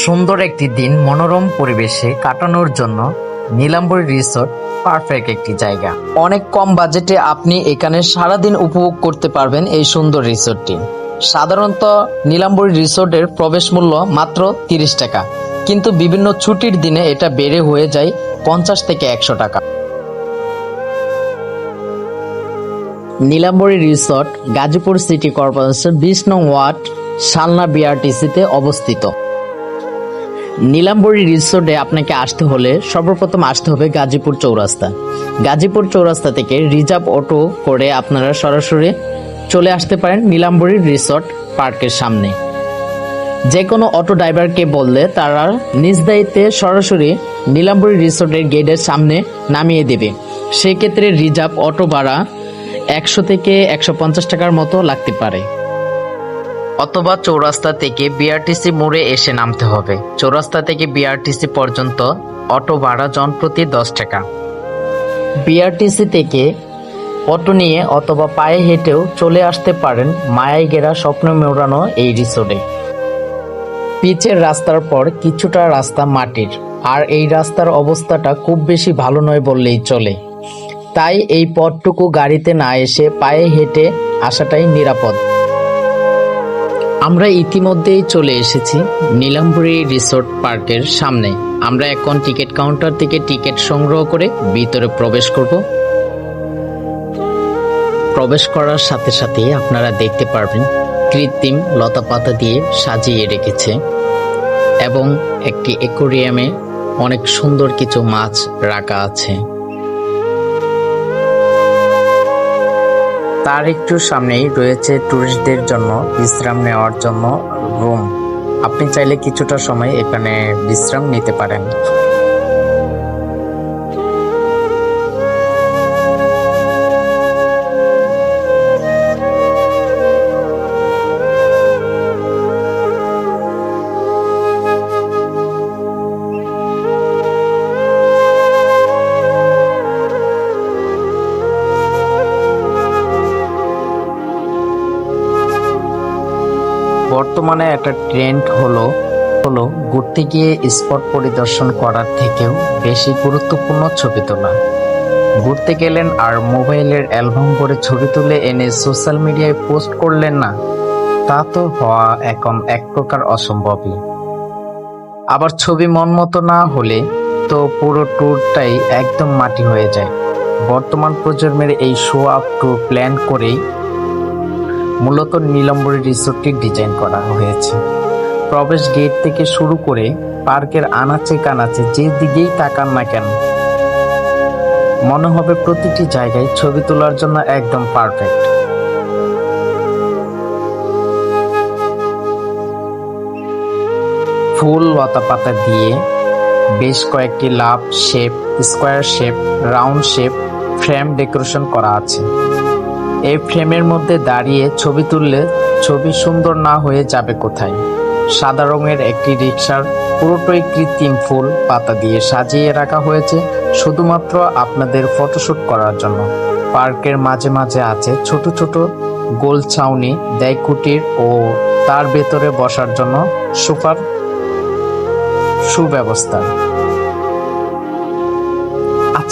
সুন্দর একটি দিন মনোরম পরিবেশে কাটানোর জন্য নীলাম্বরী রিসোর্ট পারফেক্ট একটি জায়গা। অনেক কম বাজেটে আপনি এখানে সারাদিন উপভোগ করতে পারবেন এই সুন্দর রিসোর্টটি। সাধারণত নীলাম্বরী রিসোর্টের প্রবেশ মূল্য মাত্র তিরিশ টাকা, কিন্তু বিভিন্ন ছুটির দিনে এটা বেড়ে হয়ে যায় পঞ্চাশ থেকে একশো টাকা। Nilambari resort Gazipur city corporation বিশ নং ওয়ার্ড, শালনা বিআরটিসিতে অবস্থিত। নীলাম্বরী রিসোর্টে আপনাকে আসতে হলে সর্বপ্রথম আসতে হবে গাজীপুর চৌরাস্তা। গাজীপুর চৌরাস্তা থেকে রিজার্ভ অটো করে আপনারা সরাসরি চলে আসতে পারেন নীলাম্বরী রিসোর্ট পার্কের সামনে। যে কোনো অটো ড্রাইভারকে বললে তারা নিজ দায়িত্বে সরাসরি নীলাম্বরী রিসোর্টের গেটের সামনে নামিয়ে দেবে। সেক্ষেত্রে রিজার্ভ অটো ভাড়া একশো থেকে একশো পঞ্চাশ টাকার মতো লাগতে পারে। অথবা চৌরাস্তা থেকে বিআরটিসি মোড়ে এসে নামতে হবে। চৌরাস্তা থেকে বিআরটিসি পর্যন্ত অটো ভাড়া জনপ্রতি দশ টাকা। বিআরটিসি থেকে অটো নিয়ে অথবা পায়ে হেঁটেও চলে আসতে পারেন মায়াই গেরা স্বপ্ন মেড়ানো এই রিসোর্টে। পিচের রাস্তার পর কিছুটা রাস্তা মাটির। আর এই রাস্তার অবস্থাটা খুব বেশি ভালো নয় বললেই চলে। তাই এই পথটুকু গাড়িতে না এসে পায়ে হেঁটে আসাটাই নিরাপদ। আমরা ইতিমধ্যেই চলে এসেছি নীলাম্বরী রিসোর্ট পার্কের সামনে। আমরা এখন টিকিট কাউন্টার থেকে টিকিট সংগ্রহ করে ভিতরে প্রবেশ করব। প্রবেশ করার সাথে সাথে আপনারা দেখতে পারবেন কৃত্রিম লতাপাতা দিয়ে সাজিয়ে রেখেছে এবং একটি অ্যাকোরিয়ামে অনেক সুন্দর কিছু মাছ রাখা আছে। তার একটু সামনেই রয়েছে ট্যুরিস্টদের জন্য, বিশ্রাম নেওয়ার জন্য রুম আপনি চাইলে কিছুটা সময় এখানে বিশ্রাম নিতে পারেন। বর্তমানে একটা ট্রেন্ড হলো হলো ঘুরতে গিয়ে স্পট পরিদর্শন করার থেকেও বেশি গুরুত্বপূর্ণ ছবি তোলা। ঘুরতে গেলেন আর মোবাইলের অ্যালবাম করে ছবি তুলে এনে সোশ্যাল মিডিয়ায় পোস্ট করলেন না, তা তো হওয়া এখন এক প্রকার অসম্ভবই। আবার ছবি মন মতো না হলে তো পুরো ট্যুরটাই একদম মাটি হয়ে যায়। বর্তমান প্রজন্মের এই শো আপ ট্যুর প্ল্যান করেই মূলত নীলাম্বরী রিসোর্টটি ডিজাইন করা হয়েছে। প্রবেশ গেট থেকে শুরু করে পার্কের আনাচে কানাচে যে দিকেই তাকান না কেন, মনে হবে প্রতিটি জায়গায় ছবি তোলার জন্য একদম পারফেক্ট। ফুল লতা পাতা দিয়ে বেশ কয়েকটি love shape, square shape, round shape, frame decoration করা আছে। এই ফ্রেমের মধ্যে দাঁড়িয়ে ছবি তুললে ছবি সুন্দর না হয়ে যাবে কোথায়? সাদা রঙের একটি রিক্সার পুরোটাই কৃত্রিম ফুল, পাতা দিয়ে সাজিয়ে রাখা হয়েছে শুধুমাত্র আপনাদের ফটোশুট করার জন্য। পার্কের মাঝে মাঝে আছে ছোট ছোট গোল ছাউনি, দেয় কুটির ও তার ভেতরে বসার জন্য সুপার সুব্যবস্থা।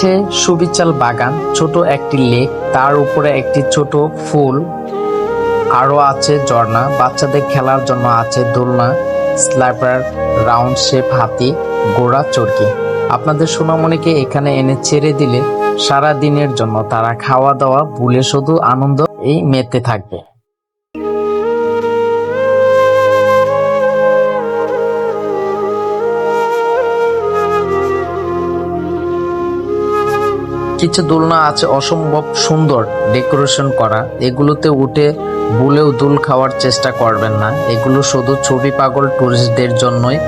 আছে সুবিচাল বাগান, ছোট একটি লেক, তার উপরে একটি ছোট ফুল, আরও আছে ঝর্ণা, বাচ্চাদের খেলার জন্য আছে দোলনা, স্লাইপার, রাউন্ড শেপ হাতি গোড়া চরকি। আপনাদের সোনামণিকে এখানে এনে ছেড়ে দিলে সারা দিনের জন্য তারা খাওয়া দাওয়া ভুলে শুধু আনন্দ এই মেতে থাকবে। কিছু দোলনা আছে অসম্ভব সুন্দর ডেকোরেশন করা। এগুলোতে উঠে ভুলেও দুল খাওয়ার চেষ্টা করবেন না। এগুলো শুধু ছবি পাগল ট্যুরিস্টদের জন্যই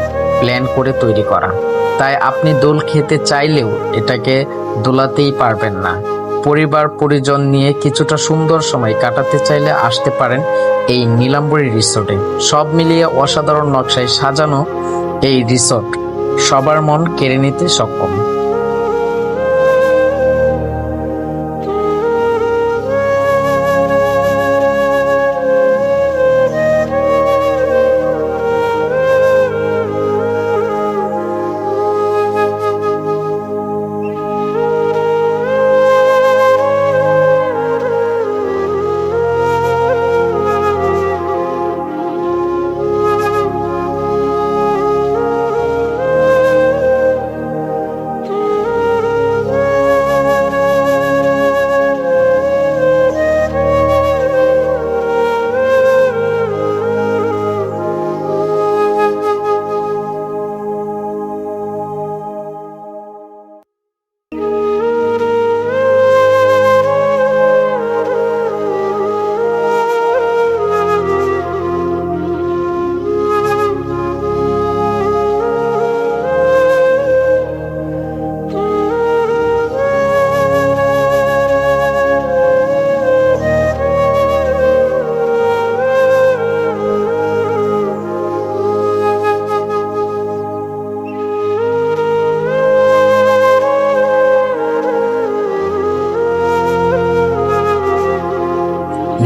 প্ল্যান করে তৈরি করা। তাই আপনি দোল খেতে চাইলেও এটাকে দোলাতেই পারবেন না। পরিবার, পরিজন নিয়ে কিছুটা সুন্দর সময় কাটাতে চাইলে আসতে পারেন এই নীলাম্বরী রিসোর্টে। সব মিলিয়ে অসাধারণ নকশায় সাজানো এই রিসোর্ট সবার মন কেড়ে নিতে সক্ষম।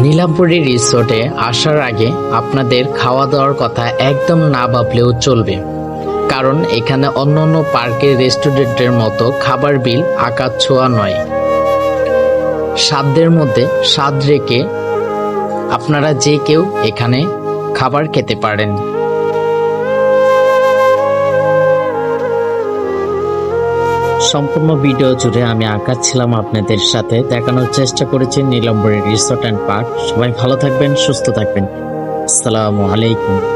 নীলাম্বরী রিসোর্টে আসার আগে আপনাদের খাওয়া দাওয়ার কথা একদম না ভাবলেও চলবে। কারণ এখানে অন্য অন্য পার্কের রেস্টুরেন্টের মতো খাবার বিল আকার ছোঁয়া নয়। সাধ্যের মধ্যে স্বাদ রেখে আপনারা যে কেউ এখানে খাবার খেতে পারেন। সম্পূর্ণ ভিডিও জুড়ে আমি আকাশ ছিলাম আপনাদের সাথে। দেখানোর চেষ্টা করেছি নীলম্বরের রিসোর্ট অ্যান্ড পার্ক। সবাই ভালো থাকবেন, সুস্থ থাকবেন। আসসালামু আলাইকুম।